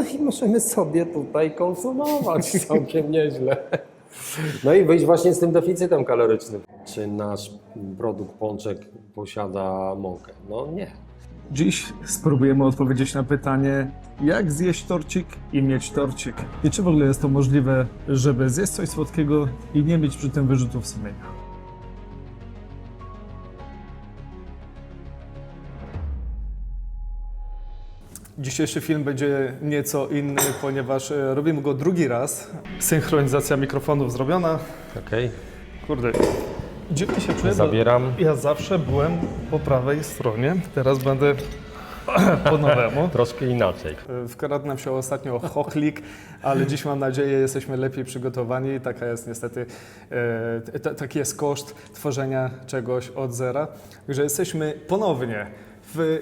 No i możemy sobie tutaj konsumować całkiem nieźle. No i wyjść właśnie z tym deficytem kalorycznym. Czy nasz produkt pączek posiada mąkę? No nie. Dziś spróbujemy odpowiedzieć na pytanie, jak zjeść torcik i mieć torcik. I czy w ogóle jest to możliwe, żeby zjeść coś słodkiego i nie mieć przy tym wyrzutów sumienia. Dzisiejszy film będzie nieco inny, ponieważ e, robimy go drugi raz. Synchronizacja mikrofonów zrobiona. Okej, Kurde, dziwnie się czuję, bo zabieram. ja zawsze byłem po prawej stronie. Teraz będę po nowemu. Troszkę inaczej. Wkradł nam się ostatnio chochlik, ale dziś mam nadzieję jesteśmy lepiej przygotowani. Taka jest niestety, e, t- taki jest koszt tworzenia czegoś od zera. Także jesteśmy ponownie w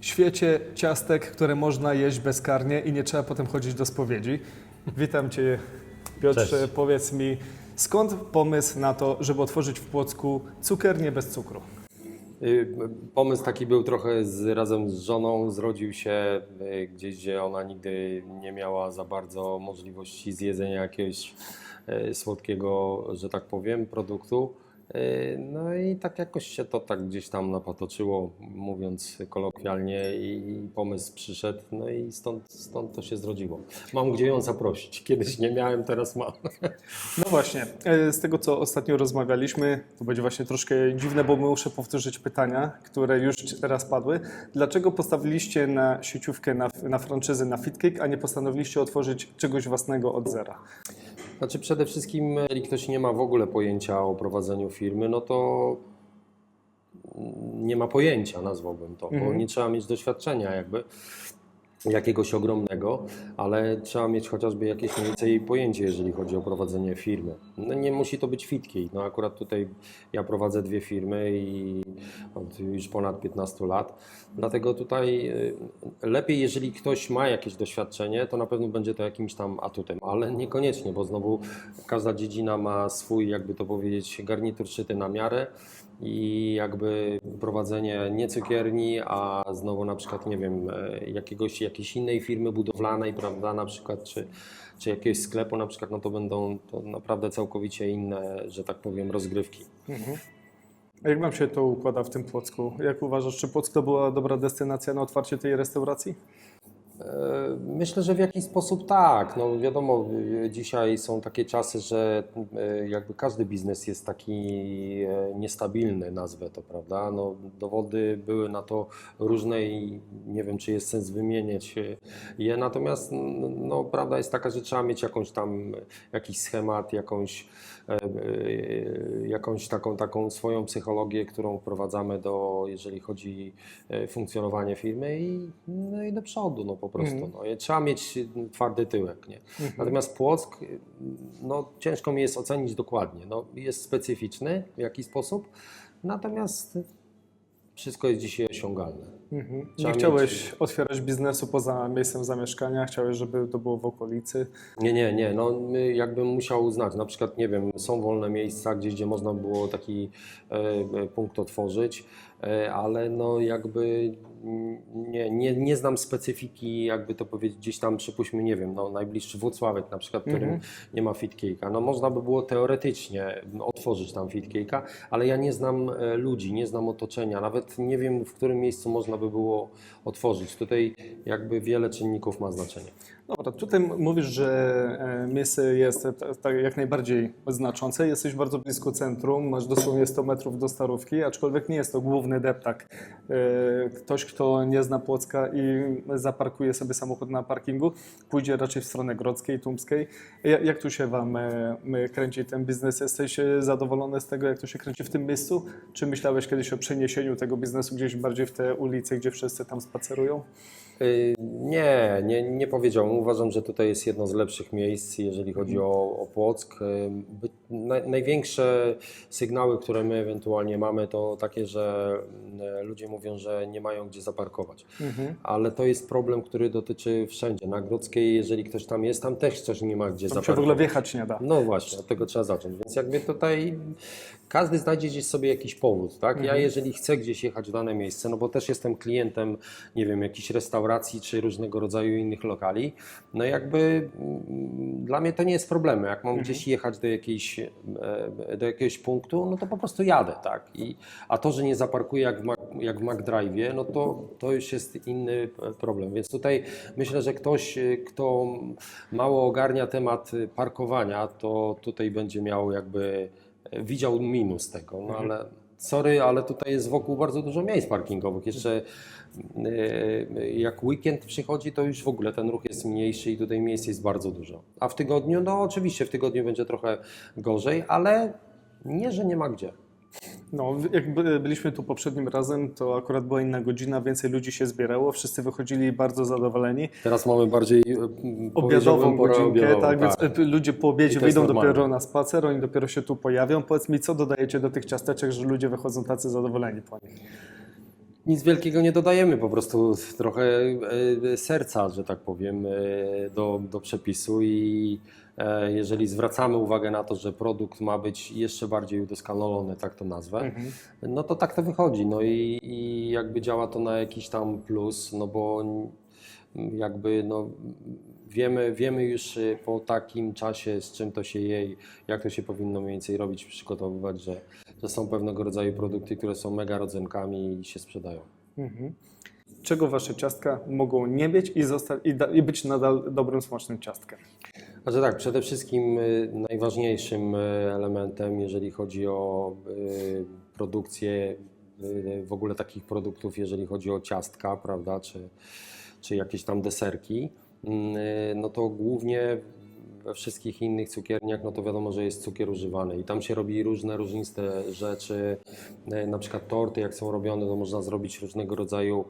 świecie ciastek, które można jeść bezkarnie i nie trzeba potem chodzić do spowiedzi. Witam Cię Piotrze, Cześć. powiedz mi, skąd pomysł na to, żeby otworzyć w Płocku cukiernię bez cukru? Y, Pomysł taki był trochę z, razem z żoną, zrodził się y, gdzieś, gdzie ona nigdy nie miała za bardzo możliwości zjedzenia jakiegoś y, słodkiego, że tak powiem, produktu. Y, No i tak jakoś się to tak gdzieś tam napatoczyło, mówiąc kolokwialnie i pomysł przyszedł, no i stąd, stąd to się zrodziło. Mam gdzie ją zaprosić. Kiedyś nie miałem, teraz mam. No właśnie, e, z tego co ostatnio rozmawialiśmy, to będzie właśnie troszkę dziwne, bo muszę powtórzyć pytania, które już teraz padły. Dlaczego postawiliście na sieciówkę, na, na franczyzę, na FitCake, a nie postanowiliście otworzyć czegoś własnego od zera? Znaczy przede wszystkim, jeżeli ktoś nie ma w ogóle pojęcia o prowadzeniu firmy, no to nie ma pojęcia, nazwałbym to, bo Mhm. nie trzeba mieć doświadczenia jakby jakiegoś ogromnego, ale trzeba mieć chociażby jakieś mniej więcej pojęcie, jeżeli chodzi o prowadzenie firmy. No nie musi to być fitki. No akurat tutaj ja prowadzę dwie firmy i od już ponad 15 lat. Dlatego tutaj y, lepiej, jeżeli ktoś ma jakieś doświadczenie, to na pewno będzie to jakimś tam atutem, ale niekoniecznie, bo znowu każda dziedzina ma swój, jakby to powiedzieć, garnitur szyty na miarę i jakby prowadzenie nie cukierni, a znowu na przykład, nie wiem, e, jakiegoś, jakiejś innej firmy budowlanej, prawda, na przykład, czy, czy jakiegoś sklepu na przykład, no to będą to naprawdę całkowicie inne, że tak powiem, rozgrywki. A jak Wam się to układa w tym Płocku? Jak uważasz, czy Płock to była dobra destynacja na otwarcie tej restauracji? E, Myślę, że w jakiś sposób tak. No wiadomo, dzisiaj są takie czasy, że y, jakby każdy biznes jest taki e, niestabilny, nazwę to, prawda? No, dowody były na to różne i nie wiem, czy jest sens wymieniać e, je. Natomiast no, prawda jest taka, że trzeba mieć jakąś tam, jakiś schemat, jakąś, e, e, jakąś taką, taką swoją psychologię, którą wprowadzamy do, jeżeli chodzi o funkcjonowanie firmy i, no i do przodu, no po prostu. Mhm. No. Trzeba mieć twardy tyłek, nie? Natomiast Płock, no ciężko mi jest ocenić dokładnie. No, jest specyficzny w jakiś sposób, natomiast wszystko jest dzisiaj osiągalne. Mhm. Nie chciałeś otwierać biznesu poza miejscem zamieszkania, chciałeś, żeby to było w okolicy. Nie, nie, nie. No, jakbym musiał uznać, na przykład, nie wiem, są wolne miejsca gdzieś, gdzie można było taki e, e, punkt otworzyć, ale no jakby mm, nie, nie, nie znam specyfiki, jakby to powiedzieć, gdzieś tam przypuśćmy, nie wiem, no najbliższy Włocławek na przykład, w którym Mhm. nie ma fitcake'a. No można by było teoretycznie otworzyć tam fitcake'a, ale ja nie znam e, ludzi, nie znam otoczenia, nawet nie wiem, w którym miejscu można by było otworzyć. Tutaj jakby wiele czynników ma znaczenie. Dobra, tutaj m- mówisz, że e, miejsce jest tak jak najbardziej znaczące. Jesteś bardzo blisko centrum, masz dosłownie 100 metrów do Starówki, aczkolwiek nie jest to główny deptak. E, Ktoś, kto nie zna Płocka i zaparkuje sobie samochód na parkingu, pójdzie raczej w stronę Grodzkiej, Tumskiej. Ja- Jak tu się Wam e, kręci ten biznes? Jesteś zadowolony z tego, jak to się kręci w tym miejscu? Czy myślałeś kiedyś o przeniesieniu tego biznesu gdzieś bardziej w te ulice, gdzie wszyscy tam spacerują? Y, Nie, nie, nie powiedziałbym. Uważam, że tutaj jest jedno z lepszych miejsc, jeżeli chodzi o, o Płock. Y, naj- Największe sygnały, które my ewentualnie mamy, to takie, że y, ludzie mówią, że nie mają gdzie zaparkować. Mhm. Ale to jest problem, który dotyczy wszędzie. Na Grodzkiej, jeżeli ktoś tam jest, tam też ktoś nie ma gdzie Tam się w ogóle zaparkować. wjechać nie da. No właśnie, od tego trzeba zacząć. Więc jakby tutaj każdy znajdzie gdzieś sobie jakiś powód, tak? Ja jeżeli chcę gdzieś jechać w dane miejsce, no bo też jestem klientem, nie wiem, jakiejś restauracji, restauracji czy różnego rodzaju innych lokali, no jakby mm, dla mnie to nie jest problem. Jak mam gdzieś jechać do, jakiejś, e, do jakiegoś punktu, no to po prostu jadę, tak. I, a to, że nie zaparkuję jak w, jak w McDrive'ie, no to, to już jest inny e, problem. Więc tutaj myślę, że ktoś, e, kto mało ogarnia temat e, parkowania, to tutaj będzie miał jakby e, widział minus tego, no ale sorry, ale tutaj jest wokół bardzo dużo miejsc parkingowych. Jeszcze e, jak weekend przychodzi, to już w ogóle ten ruch jest mniejszy i tutaj miejsc jest bardzo dużo. A w tygodniu, no oczywiście w tygodniu będzie trochę gorzej, ale nie, że nie ma gdzie. No, jak by- byliśmy tu poprzednim razem, to akurat była inna godzina, więcej ludzi się zbierało, wszyscy wychodzili bardzo zadowoleni. Teraz mamy bardziej e, Obiadową godzinkę, obiadową, tak, więc e, ludzie po obiedzie wyjdą dopiero na spacer, oni dopiero się tu pojawią. Powiedz mi, co dodajecie do tych ciasteczek, że ludzie wychodzą tacy zadowoleni po nich? Nic wielkiego nie dodajemy, po prostu trochę e, serca, że tak powiem, do, do przepisu i jeżeli zwracamy uwagę na to, że produkt ma być jeszcze bardziej udoskonalony, tak to nazwę, no to tak to wychodzi. No i, i jakby działa to na jakiś tam plus, no bo jakby no, wiemy, wiemy już y, po takim czasie, z czym to się je, i jak to się powinno mniej więcej robić, przygotowywać, że, że są pewnego rodzaju produkty, które są mega rodzynkami i się sprzedają. Mhm. Czego wasze ciastka mogą nie być i, i, i być nadal dobrym, smacznym ciastkiem? Znaczy tak, przede wszystkim y, najważniejszym y, elementem, jeżeli chodzi o y, produkcję w ogóle takich produktów, jeżeli chodzi o ciastka, prawda, czy, czy jakieś tam deserki, y, no to głównie we wszystkich innych cukierniach, no to wiadomo, że jest cukier używany i tam się robi różne różniste rzeczy, na przykład torty jak są robione, to można zrobić różnego rodzaju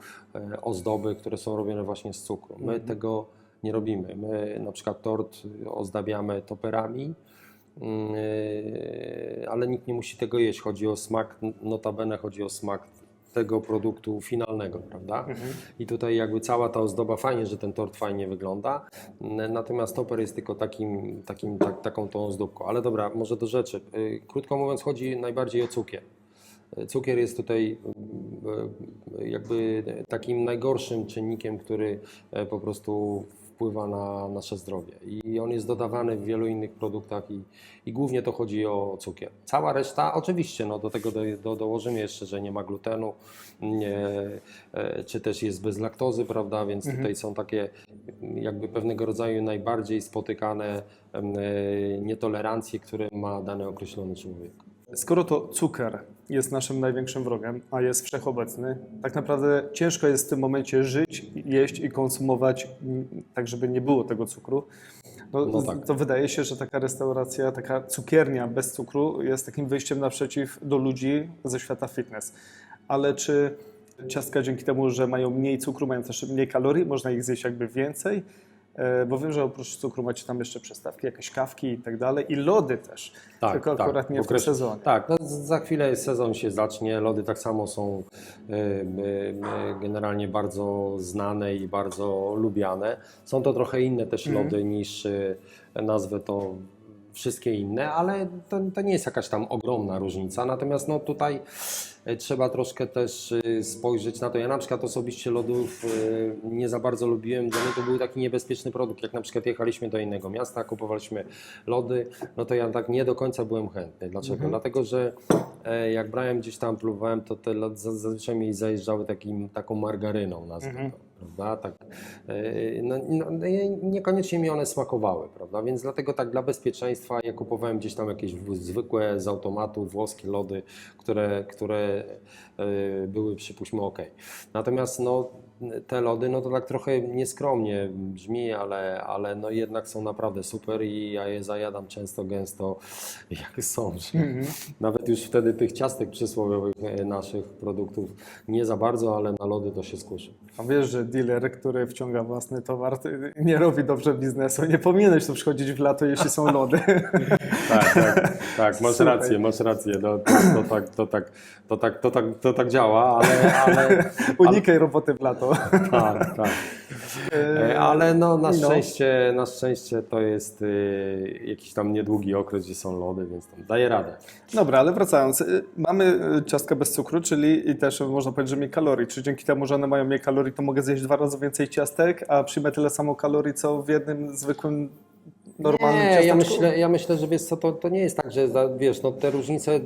ozdoby, które są robione właśnie z cukru. My tego nie robimy. My na przykład tort ozdabiamy toperami, yy, ale nikt nie musi tego jeść. Chodzi o smak, notabene chodzi o smak tego produktu finalnego, prawda? I tutaj jakby cała ta ozdoba, fajnie, że ten tort fajnie wygląda, natomiast toper jest tylko takim, takim, tak, taką tą ozdóbką. Ale dobra, może do rzeczy. Yy, Krótko mówiąc, chodzi najbardziej o cukier. Cukier jest tutaj jakby takim najgorszym czynnikiem, który po prostu wpływa na nasze zdrowie. I on jest dodawany w wielu innych produktach i, i głównie to chodzi o cukier. Cała reszta, oczywiście, no do tego do, do, dołożymy jeszcze, że nie ma glutenu, nie, e, czy też jest bez laktozy, prawda, więc tutaj są takie jakby pewnego rodzaju najbardziej spotykane e, nietolerancje, które ma dany określony człowiek. Skoro to cukier jest naszym największym wrogiem, a jest wszechobecny, tak naprawdę ciężko jest w tym momencie żyć, jeść i konsumować mm, tak, żeby nie było tego cukru. No, No tak. To wydaje się, że taka restauracja, taka cukiernia bez cukru jest takim wyjściem naprzeciw do ludzi ze świata fitness. Ale czy ciastka dzięki temu, że mają mniej cukru, mają też mniej kalorii, można ich zjeść jakby więcej? E, Bo wiem, że oprócz cukru macie tam jeszcze przystawki, jakieś kawki i tak dalej i lody też. tylko akurat nie w tym sezonie. Tak, no, za chwilę sezon się zacznie. Lody tak samo są y, y, y, generalnie bardzo znane i bardzo lubiane. Są to trochę inne też Mhm. lody niż y, nazwę to wszystkie inne, ale to, to nie jest jakaś tam ogromna różnica. Natomiast no, tutaj y, trzeba troszkę też y, spojrzeć na to. Ja na przykład osobiście lodów y, nie za bardzo lubiłem. Dla mnie to był taki niebezpieczny produkt. Jak na przykład jechaliśmy do innego miasta, kupowaliśmy lody, no to ja tak nie do końca byłem chętny. Dlaczego? Dlatego, że e, jak brałem gdzieś tam, próbowałem, to te lody za- zazwyczaj mi zajeżdżały takim, taką margaryną, nazwę to, prawda? Tak, e, no, no, nie- niekoniecznie mi one smakowały, prawda? Więc dlatego tak dla bezpieczeństwa ja kupowałem gdzieś tam jakieś zwykłe z automatu włoskie lody, które, które e, były przypuśćmy ok. Natomiast no, te lody, no to tak trochę nieskromnie brzmi, ale, ale no jednak są naprawdę super i ja je zajadam często, gęsto, jak są. że Nawet już wtedy tych ciastek przysłowiowych e, naszych produktów nie za bardzo, ale na lody to się skuszy. A wiesz, że dealer, który wciąga własny towar, nie robi dobrze biznesu. Nie powinieneś tu przychodzić w lato, jeśli są lody. Tak, tak, tak, masz rację, masz rację. No, to, to, tak, to, tak, to, tak, to, tak, to tak działa, ale, ale Unikaj roboty w lato. Tak, tak. E, Ale no na no. szczęście, na szczęście to jest y, jakiś tam niedługi okres, gdzie są lody, więc tam daje radę. Dobra, ale wracając, y, mamy y, ciastka bez cukru, czyli i też można powiedzieć, że mniej kalorii. Czy dzięki temu, że one mają mniej kalorii, to mogę zjeść dwa razy więcej ciastek, a przyjmę tyle samo kalorii, co w jednym zwykłym, normalnym nie, ja myślę, ja myślę, że wiesz co, to, to nie jest tak, że wiesz, no te różnice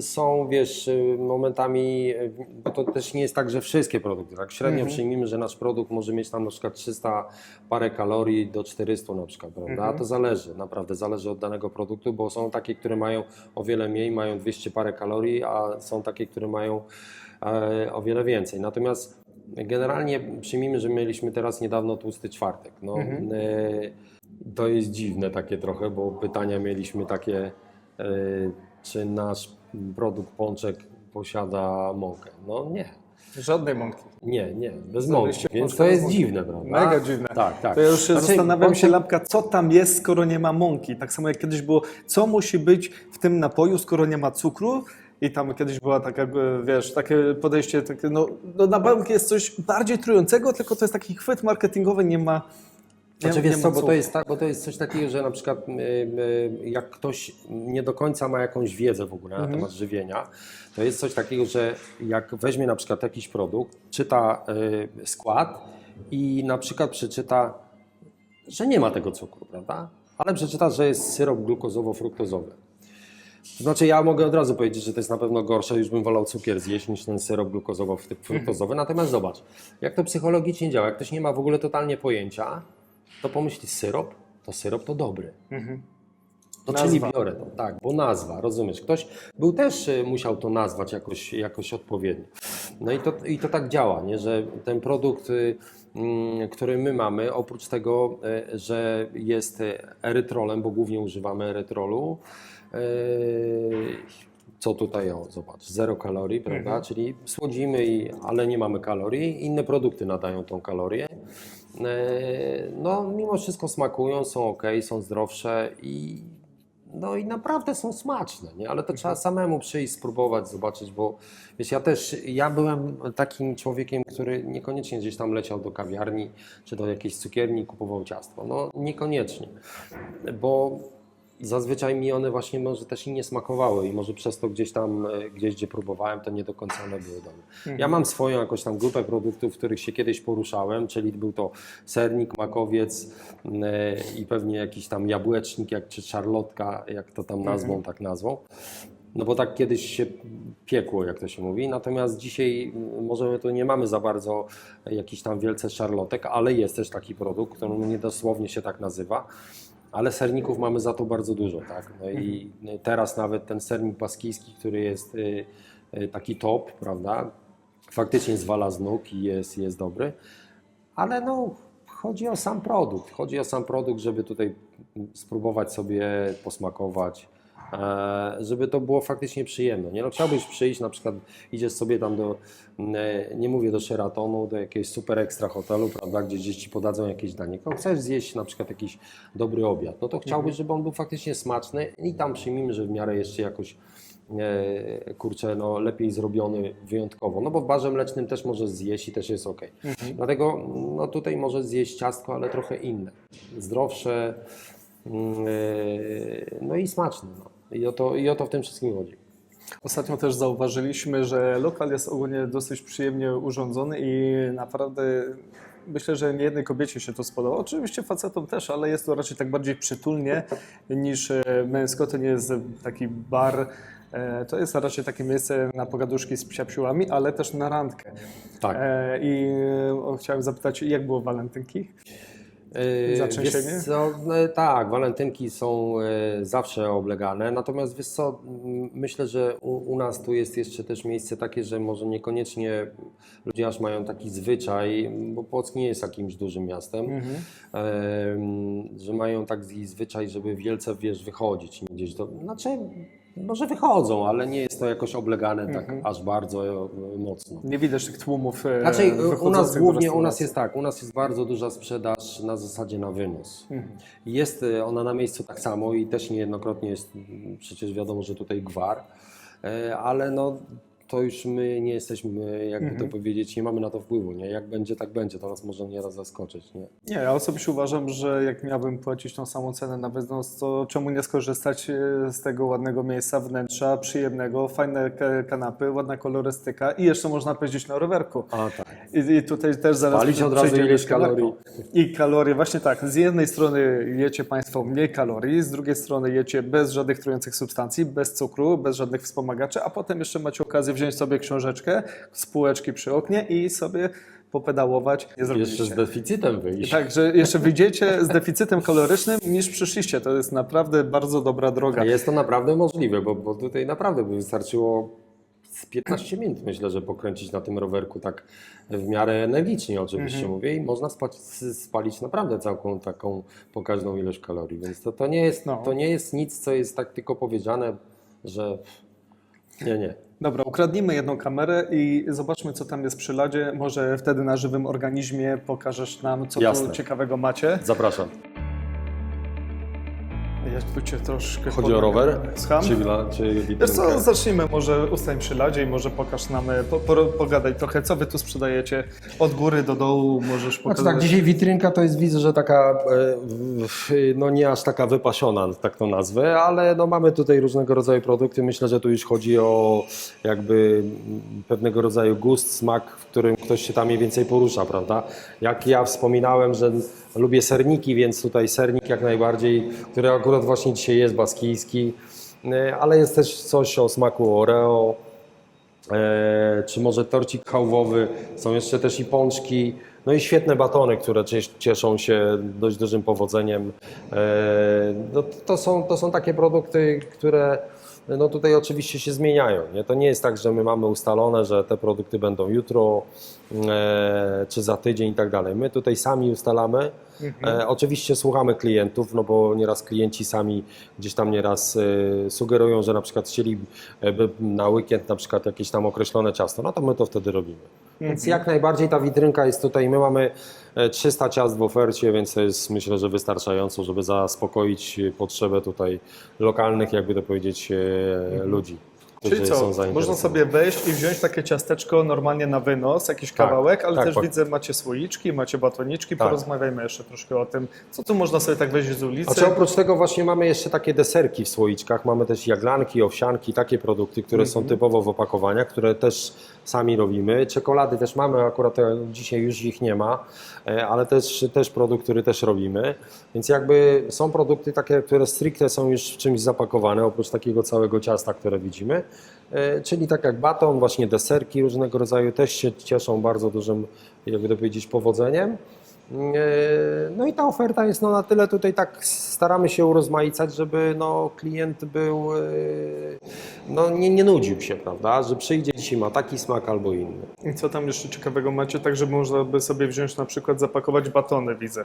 są, wiesz, y, momentami, y, bo to też nie jest tak, że wszystkie produkty, tak średnio Mhm. przyjmijmy, że nasz produkt może mieć tam na przykład 300 parę kalorii do 400 na przykład, prawda, Mhm. to zależy, naprawdę zależy od danego produktu, bo są takie, które mają o wiele mniej, mają 200 parę kalorii, a są takie, które mają e, o wiele więcej, natomiast generalnie przyjmijmy, że mieliśmy teraz niedawno tłusty czwartek, no, Mhm. e, to jest dziwne takie trochę, bo pytania mieliśmy takie, e, czy nasz produkt pączek posiada mąkę. No nie, Żadnej mąki. nie, nie, bez mąki, więc to jest mąki. dziwne, prawda? Mega dziwne. Tak, tak. To ja już się Znaczy, zastanawiam się, Lampka, co tam jest, skoro nie ma mąki. Tak samo jak kiedyś było, co musi być w tym napoju, skoro nie ma cukru. I tam kiedyś była taka, wiesz, takie podejście, takie, no, no na bank jest coś bardziej trującego, tylko to jest taki chwyt marketingowy, nie ma. Znaczy, wiesz co, bo to, jest tak, bo to jest coś takiego, że na przykład y, y, jak ktoś nie do końca ma jakąś wiedzę w ogóle Mhm. na temat żywienia, to jest coś takiego, że jak weźmie na przykład jakiś produkt, czyta y, skład i na przykład przeczyta, że nie ma tego cukru, prawda? Ale przeczyta, że jest syrop glukozowo-fruktozowy. To znaczy ja mogę od razu powiedzieć, że to jest na pewno gorsze, już bym wolał cukier zjeść niż ten syrop glukozowo-fruktozowy. Natomiast zobacz, jak to psychologicznie działa, jak ktoś nie ma w ogóle totalnie pojęcia, to pomyśli syrop, to syrop to dobry. Mhm. To Nazwa. czyli biorę to, tak, bo nazwa, rozumiesz? Ktoś był też y, musiał to nazwać jakoś, jakoś odpowiednio. No i to, i to tak działa, nie? że ten produkt, y, mm, który my mamy, oprócz tego, y, że jest erytrolem, bo głównie używamy erytrolu, co tutaj, o, zobacz, zero kalorii, prawda? Czyli słodzimy, i, ale nie mamy kalorii. Inne produkty nadają tą kalorię. E, No, mimo wszystko smakują, są ok, są zdrowsze i, no, i naprawdę są smaczne, nie? ale to trzeba samemu przyjść, spróbować, zobaczyć, bo wiesz, ja też, ja byłem takim człowiekiem, który niekoniecznie gdzieś tam leciał do kawiarni czy do jakiejś cukierni i kupował ciasto. No, niekoniecznie, bo zazwyczaj mi one właśnie może też i nie smakowały i może przez to gdzieś tam, e, gdzieś gdzie próbowałem, to nie do końca one były dobre. Ja mam swoją jakąś tam grupę produktów, w których się kiedyś poruszałem, czyli był to sernik, makowiec e, i pewnie jakiś tam jabłecznik, jak czy szarlotka, jak to tam nazwą, tak nazwą. No bo tak kiedyś się piekło, jak to się mówi. Natomiast dzisiaj może my tu nie mamy za bardzo jakichś tam wielce szarlotek, ale jest też taki produkt, który niedosłownie się tak nazywa. Ale serników mamy za to bardzo dużo, tak? No i teraz nawet ten sernik baskijski, który jest y, y, taki top, prawda? Faktycznie zwala z nóg i jest, jest dobry, ale no chodzi o sam produkt. Chodzi o sam produkt, żeby tutaj spróbować sobie posmakować, żeby to było faktycznie przyjemne. Nie? No, chciałbyś przyjść, na przykład idziesz sobie tam do, e, nie mówię do Sheratonu, do jakiegoś super ekstra hotelu, prawda, gdzie gdzieś ci podadzą jakieś danie. No, chcesz zjeść na przykład jakiś dobry obiad, no to chciałbyś, żeby on był faktycznie smaczny i tam przyjmijmy, że w miarę jeszcze jakoś e, kurczę, no lepiej zrobiony wyjątkowo. No bo w barze mlecznym też możesz zjeść i też jest ok. Dlatego no tutaj możesz zjeść ciastko, ale trochę inne. Zdrowsze, mm, e, no i smaczne. No. I, o to, I o to w tym wszystkim chodzi. Ostatnio też zauważyliśmy, że lokal jest ogólnie dosyć przyjemnie urządzony i naprawdę myślę, że nie jednej kobiecie się to spodoba. Oczywiście facetom też, ale jest to raczej tak bardziej przytulnie niż e, męsko. To nie jest taki bar. e, To jest raczej takie miejsce na pogaduszki z psiapsiłami, ale też na randkę. Tak. E, I chciałem zapytać, jak było walentynki? Yy, Zatrzęsienie? Co, no, tak, walentynki są e, zawsze oblegane, natomiast wiesz co, myślę, że u, u nas tu jest jeszcze też miejsce takie, że może niekoniecznie ludzie aż mają taki zwyczaj, bo Płock nie jest jakimś dużym miastem, em, że mają taki zwyczaj, żeby wielce, wiesz, wychodzić gdzieś do, znaczy może wychodzą, ale nie jest to jakoś oblegane tak aż bardzo e, mocno. Nie widać tych tłumów. e, Znaczy, u nas wychodzących do głównie, u nas restauracji. jest tak, u nas jest bardzo duża sprzedaż na zasadzie na wynos. Mhm. Jest y, ona na miejscu tak samo i też niejednokrotnie jest, przecież wiadomo, że tutaj gwar, e, ale no to już my nie jesteśmy, jakby Mhm. to powiedzieć, nie mamy na to wpływu, nie? Jak będzie, tak będzie, to nas może nieraz zaskoczyć, nie? Nie, ja osobiście uważam, że jak miałbym płacić tą samą cenę na wynos, to czemu nie skorzystać e, z tego ładnego miejsca, wnętrza, przyjemnego, fajne ka- kanapy, ładna kolorystyka i jeszcze można pojeździć na rowerku. A tak. I, I tutaj też zaraz Spalić od razu ileś kalorii. I kalorie, właśnie tak. Z jednej strony jecie Państwo mniej kalorii, z drugiej strony jecie bez żadnych trujących substancji, bez cukru, bez żadnych wspomagaczy, a potem jeszcze macie okazję wziąć sobie książeczkę, spółeczki przy oknie i sobie popedałować. Jeszcze z deficytem wyjść. Tak, że jeszcze wyjdziecie z deficytem kalorycznym niż przyszliście. To jest naprawdę bardzo dobra droga. Jest to naprawdę możliwe, bo, bo tutaj naprawdę by wystarczyło z 15 minut, myślę, że pokręcić na tym rowerku tak w miarę energicznie oczywiście Mhm. mówię i można spać, spalić naprawdę całką taką pokaźną ilość kalorii, więc to, to, nie jest, No. to nie jest nic, co jest tak tylko powiedziane, że nie, nie. Dobra, ukradnijmy jedną kamerę i zobaczmy, co tam jest przy ladzie. Może wtedy na żywym organizmie pokażesz nam, co Jasne. tu ciekawego macie. Zapraszam. Ja tu cię troszkę Chodzi o rower? Czy, czy Wiesz co, witrynkę? zacznijmy może ustań przy ladzie i może pokaż nam, e, po, po, pogadaj trochę, co wy tu sprzedajecie od góry do dołu, możesz Znaczy pokazać. tak, dzisiaj witrynka to jest, widzę, że taka, e, no nie aż taka wypasiona, tak to nazwę, ale no mamy tutaj różnego rodzaju produkty. Myślę, że tu już chodzi o jakby pewnego rodzaju gust, smak, w którym ktoś się tam mniej więcej porusza, prawda? Jak ja wspominałem, że lubię serniki, więc tutaj sernik jak najbardziej, który akurat właśnie dzisiaj jest baskijski, e, ale jest też coś o smaku Oreo, e, czy może torcik chałwowy, są jeszcze też i pączki, no i świetne batony, które cies- cieszą się dość dużym powodzeniem. E, no, to, są, to są takie produkty, które no tutaj oczywiście się zmieniają. Nie? To nie jest tak, że my mamy ustalone, że te produkty będą jutro czy za tydzień i tak dalej. My tutaj sami ustalamy. E, oczywiście słuchamy klientów, no bo nieraz klienci sami gdzieś tam nieraz e, sugerują, że na przykład chcieliby na weekend na przykład jakieś tam określone ciasto, no to my to wtedy robimy. Więc jak najbardziej ta witrynka jest tutaj, my mamy e, 300 ciast w ofercie, więc to jest myślę, że wystarczająco, żeby zaspokoić e, potrzebę tutaj lokalnych, jakby to powiedzieć, e, ludzi. Czyli co, są można zainteresowani. sobie wejść i wziąć takie ciasteczko normalnie na wynos, jakiś Tak, kawałek, ale tak, też widzę, macie słoiczki, macie batoniczki, Tak. porozmawiajmy jeszcze troszkę o tym, co tu można sobie tak wejść z ulicy. Znaczy oprócz tego właśnie mamy jeszcze takie deserki w słoiczkach, mamy też jaglanki, owsianki, takie produkty, które są typowo w opakowaniach, które też sami robimy. Czekolady też mamy, akurat dzisiaj już ich nie ma, e, ale też, też produkt, który też robimy. Więc jakby są produkty takie, które stricte są już w czymś zapakowane, oprócz takiego całego ciasta, które widzimy. E, Czyli tak jak baton, właśnie deserki różnego rodzaju też się cieszą bardzo dużym, jakby powiedzieć, powodzeniem. E, No i ta oferta jest no na tyle tutaj tak staramy się urozmaicać, żeby no klient był, no nie, nie nudził się, prawda, że przyjdzie dzisiaj ma taki smak albo inny. I co tam jeszcze ciekawego macie, tak żeby można by sobie wziąć na przykład, zapakować batony, widzę.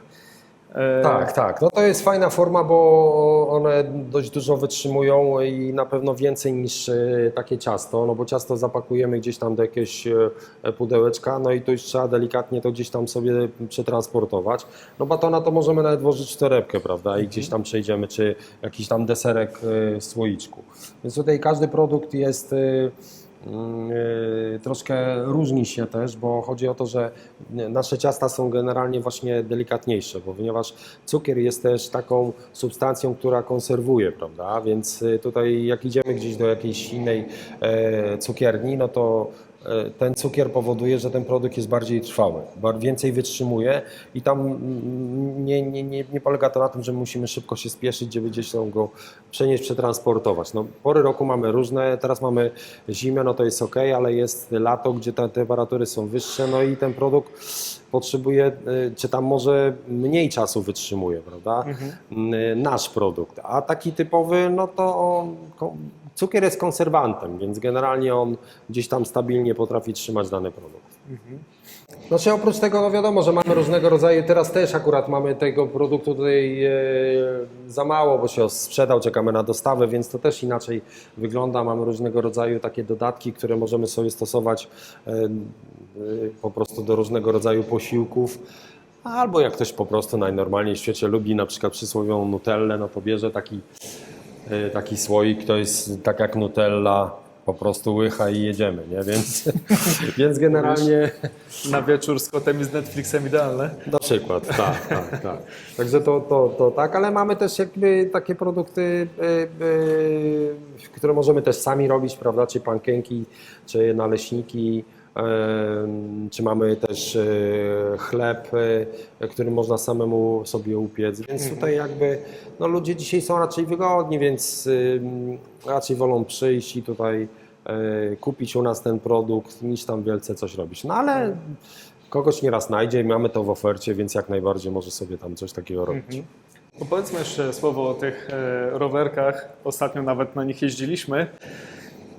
E, Tak, tak. No to jest fajna forma, bo one dość dużo wytrzymują i na pewno więcej niż e, takie ciasto, no bo ciasto zapakujemy gdzieś tam do jakiegoś e, pudełeczka, no i to już trzeba delikatnie to gdzieś tam sobie przetransportować. No batona to możemy nawet włożyć w torebkę, prawda, i gdzieś tam przejdziemy, czy jakiś tam deserek w słoiczku. Więc tutaj każdy produkt jest... e, Mm, y, Troszkę różni się też, bo chodzi o to, że nasze ciasta są generalnie właśnie delikatniejsze, bo ponieważ cukier jest też taką substancją, która konserwuje, prawda? Więc y, tutaj jak idziemy gdzieś do jakiejś innej e, cukierni, no to e, ten cukier powoduje, że ten produkt jest bardziej trwały, więcej wytrzymuje i tam nie, nie, nie, nie polega to na tym, że musimy szybko się spieszyć, żeby gdzieś tam go przenieść, przetransportować. No, pory roku mamy różne, teraz mamy zimę, no to jest ok, ale jest lato, gdzie te temperatury są wyższe, no i ten produkt potrzebuje, y, czy tam może mniej czasu wytrzymuje, prawda? Y, Nasz produkt, a taki typowy, no to on, cukier jest konserwantem, więc generalnie on gdzieś tam stabilnie potrafi trzymać dany produkt. Znaczy oprócz tego, no wiadomo, że mamy różnego rodzaju, teraz też akurat mamy tego produktu tutaj e, za mało, bo się sprzedał, czekamy na dostawę, więc to też inaczej wygląda. Mamy różnego rodzaju takie dodatki, które możemy sobie stosować e, e, po prostu do różnego rodzaju posiłków. Albo jak ktoś po prostu najnormalniej w świecie lubi na przykład przysłowiową nutellę, no to bierze taki, taki słoik, to jest tak jak nutella, po prostu łycha i jedziemy, nie? Więc, więc generalnie Na wieczór z kotem i z Netflixem idealne. na przykład, tak, tak, tak. Także to, to, to tak, ale mamy też jakby takie produkty, y, y, które możemy też sami robić, prawda, czy pankenki, czy naleśniki, czy mamy też y, chleb, y, który można samemu sobie upiec, więc tutaj jakby no, ludzie dzisiaj są raczej wygodni, więc raczej wolą przyjść i tutaj y, kupić u nas ten produkt, niż tam wielce coś robić. No ale kogoś nieraz znajdzie i mamy to w ofercie, więc jak najbardziej może sobie tam coś takiego robić. No powiedzmy jeszcze słowo o tych e, rowerkach. Ostatnio nawet na nich jeździliśmy,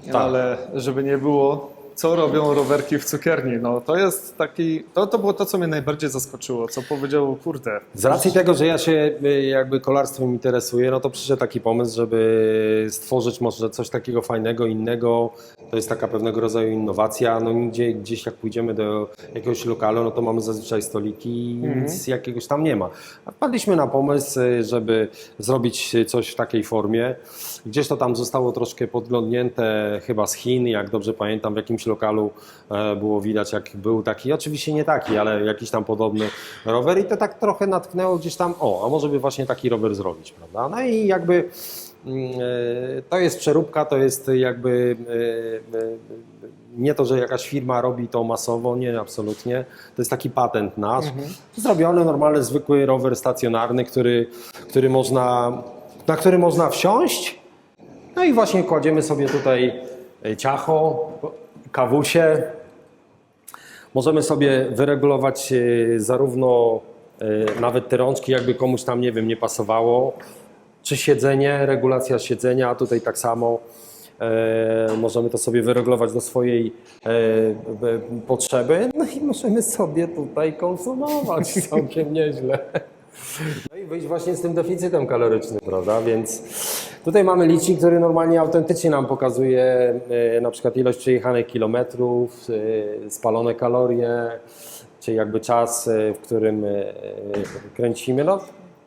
Tak. ale żeby nie było, co robią rowerki w cukierni? No to jest taki, to, to było to, co mnie najbardziej zaskoczyło, co powiedział, kurde, Z racji tego, że ja się y, jakby kolarstwem interesuję, no to przyszedł taki pomysł, żeby stworzyć może coś takiego fajnego, innego. To jest taka pewnego rodzaju innowacja. No nigdzie, gdzieś jak pójdziemy do jakiegoś lokalu, no to mamy zazwyczaj stoliki i nic jakiegoś tam nie ma. A wpadliśmy na pomysł, y, żeby zrobić coś w takiej formie. Gdzieś to tam zostało troszkę podglądnięte chyba z Chin, jak dobrze pamiętam, w jakimś lokalu e, było widać, jak był taki, oczywiście nie taki, ale jakiś tam podobny rower i to tak trochę natknęło gdzieś tam, o, a może by właśnie taki rower zrobić, prawda? No i jakby mm, e, to jest przeróbka, to jest jakby e, nie to, że jakaś firma robi to masowo, nie, absolutnie. To jest taki patent nasz. Zrobiony normalny, zwykły rower stacjonarny, który, który można, na który można wsiąść. No i właśnie kładziemy sobie tutaj ciacho, kawusie. Możemy sobie wyregulować e, zarówno e, nawet te rączki, jakby komuś tam, nie wiem, nie pasowało, czy siedzenie, regulacja siedzenia, tutaj tak samo. E, możemy to sobie wyregulować do swojej potrzeby, no i możemy sobie tutaj konsumować całkiem nieźle. No i wyjść właśnie z tym deficytem kalorycznym, prawda? Więc tutaj mamy licznik, który normalnie autentycznie nam pokazuje e, na przykład ilość przejechanych kilometrów, e, spalone kalorie, czy jakby czas, e, w którym kręcimy. No,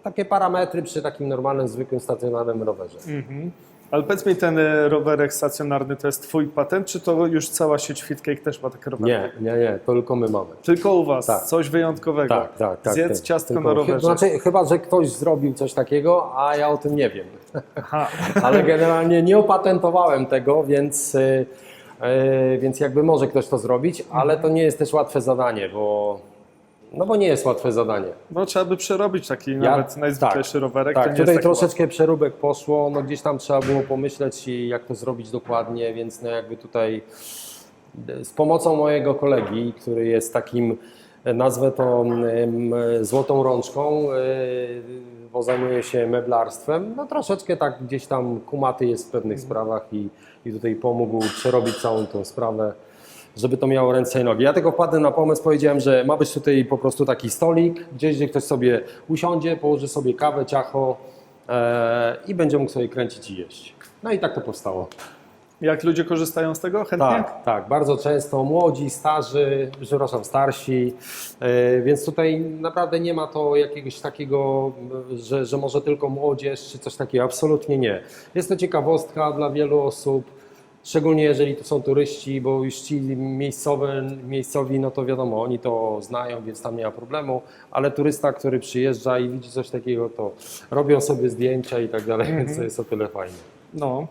takie parametry przy takim normalnym, zwykłym, stacjonarnym rowerze. Ale powiedz mi, ten e, rowerek stacjonarny to jest twój patent, czy to już cała sieć Fitcake też ma takie rowery? Nie, nie, nie, to tylko my mamy. Tylko u was, Tak. coś wyjątkowego. Tak, tak, tak. Zjedz tak. ciastko Tylko na rowerze. Znaczy, chyba, że ktoś zrobił coś takiego, a ja o tym nie wiem. Ale generalnie nie opatentowałem tego, więc, y, y, więc jakby może ktoś to zrobić, ale to nie jest też łatwe zadanie, bo, no bo nie jest łatwe zadanie. No trzeba by przerobić taki nawet najzwyklejszy rowerek. to Tak, tutaj troszeczkę przeróbek poszło, no gdzieś tam trzeba było pomyśleć i jak to zrobić dokładnie, więc no jakby tutaj z pomocą mojego kolegi, który jest takim, nazwę to złotą rączką, y, bo zajmuje się meblarstwem, no troszeczkę tak gdzieś tam kumaty jest w pewnych sprawach i, i tutaj pomógł przerobić całą tą sprawę, żeby to miało ręce i nogi. Ja tylko wpadłem na pomysł, powiedziałem, że ma być tutaj po prostu taki stolik, gdzieś gdzie ktoś sobie usiądzie, położy sobie kawę, ciacho e, i będzie mógł sobie kręcić i jeść. No i tak to powstało. Jak ludzie korzystają z tego chętnie? Tak, tak, bardzo często młodzi, starzy, przepraszam, starsi, e, więc tutaj naprawdę nie ma to jakiegoś takiego, że, że może tylko młodzież czy coś takiego, absolutnie nie. Jest to ciekawostka dla wielu osób, szczególnie jeżeli to są turyści, bo już ci miejscowe, miejscowi, no to wiadomo, oni to znają, więc tam nie ma problemu, ale turysta, który przyjeżdża i widzi coś takiego, to robią sobie zdjęcia i tak dalej, więc to jest o tyle fajne. No.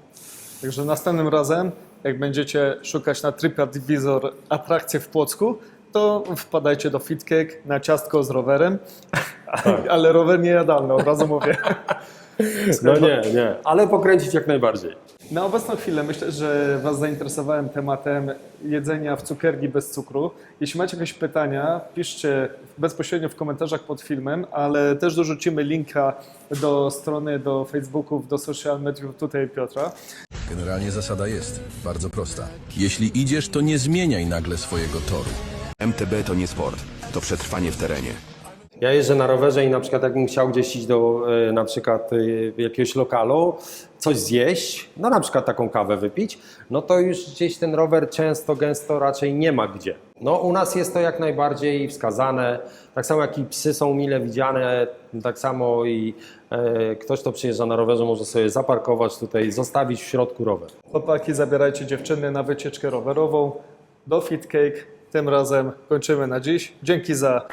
Także następnym razem, jak będziecie szukać na TripAdvisor atrakcje w Płocku, to wpadajcie do Fitcake na ciastko z rowerem, Tak. ale rower niejadalny, od razu mówię. No nie, nie, ale pokręcić jak najbardziej. Na obecną chwilę myślę, że Was zainteresowałem tematem jedzenia w cukierni bez cukru. Jeśli macie jakieś pytania, piszcie bezpośrednio w komentarzach pod filmem, ale też dorzucimy linka do strony, do Facebooków, do social mediów tutaj Piotra. Generalnie zasada jest bardzo prosta. Jeśli idziesz, to nie zmieniaj nagle swojego toru. MTB to nie sport, to przetrwanie w terenie. Ja jeżdżę na rowerze i na przykład jakbym chciał gdzieś iść do e, na przykład e, jakiegoś lokalu, coś zjeść, no na przykład taką kawę wypić, no to już gdzieś ten rower często, gęsto raczej nie ma gdzie. No u nas jest to jak najbardziej wskazane, tak samo jak i psy są mile widziane, tak samo i e, ktoś, kto przyjeżdża na rowerze może sobie zaparkować tutaj, zostawić w środku rower. Chłopaki, zabierajcie dziewczyny na wycieczkę rowerową do Fit Cake. Tym razem kończymy na dziś. Dzięki za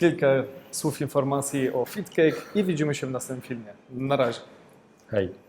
kilka słów informacji o FitCake i widzimy się w następnym filmie. Na razie. Hej.